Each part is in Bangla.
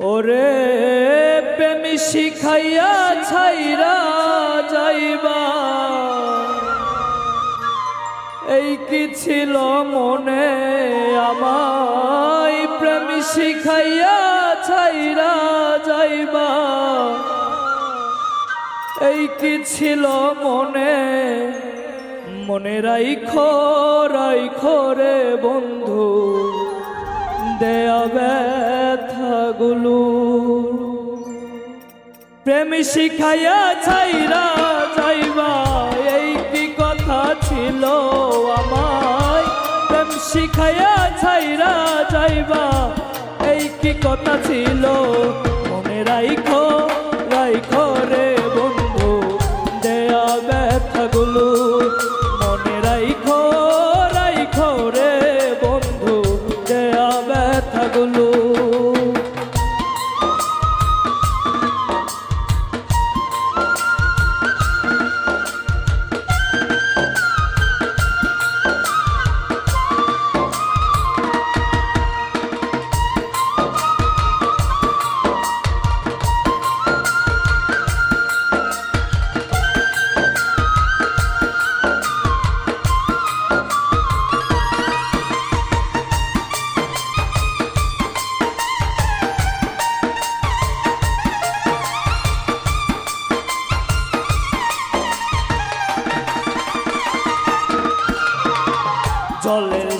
ওরে প্রেম শিখাইয়া ছাইরা যাইবা। এই কি ছিল মনে আমায়? প্রেম শিখাইয়া ছাইরা যাইবা। এই কি ছিল মনে? মনে রাইখো রাইখো রে বন্ধু। দেয়া ব্যথাগুলো প্রেম শিখাইয়া ছাইরা যাইবা, এই কি কথা ছিল আমায়? প্রেম শিখাইয়া ছাইরা যাইবা, এই কি কথা ছিল? মনে রাইখো ব্যথাগুলো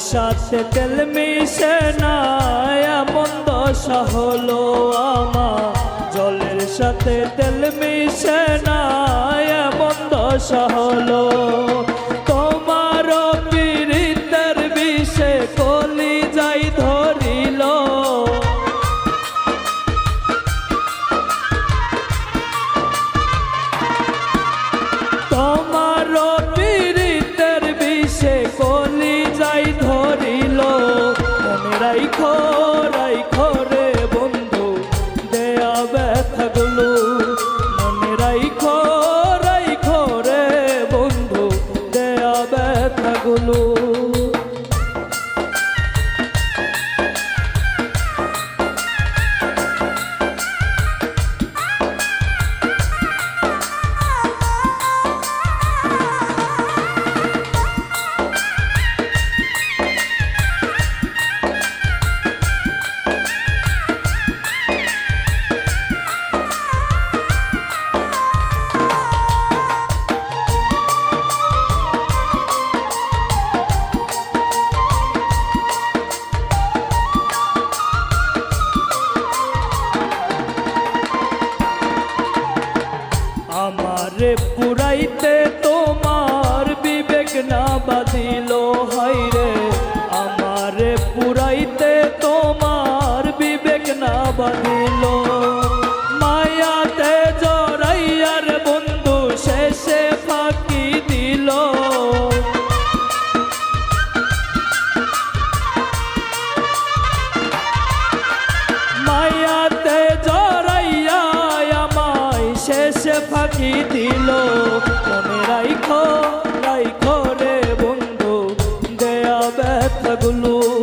সাথে তেল মিশে না এমন দশা আমার। জলের সাথে তেল মিশে না এমন দশা পুরাইতে তোমার বিবেক না বাদিল হয় রে ফাঁকি দিল। মনে রাইখো রাইখো রে বন্ধু দেয়া ব্যথাগুলো।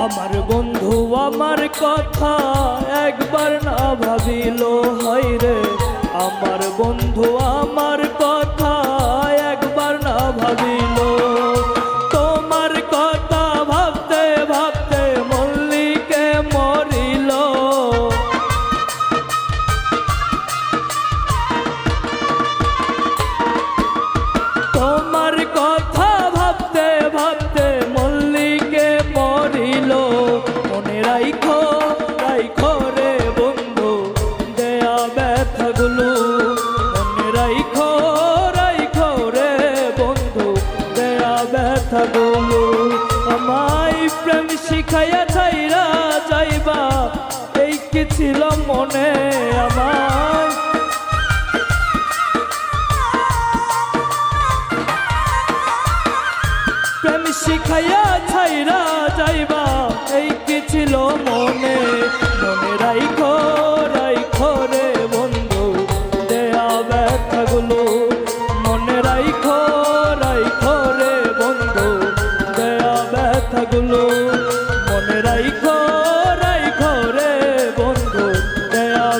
আমার বন্ধু আমার কথা একবার না ভাবিল হয় রে আমার বন্ধু আমার ছিল মনে আমার। প্রেম শিখাইয়া ছাইরা যাইবা, এই কি ছিল মনে? মনে রাইখো রাইখো রে বন্ধু, দেয়া ব্যথাগুলো। মনে রাইখো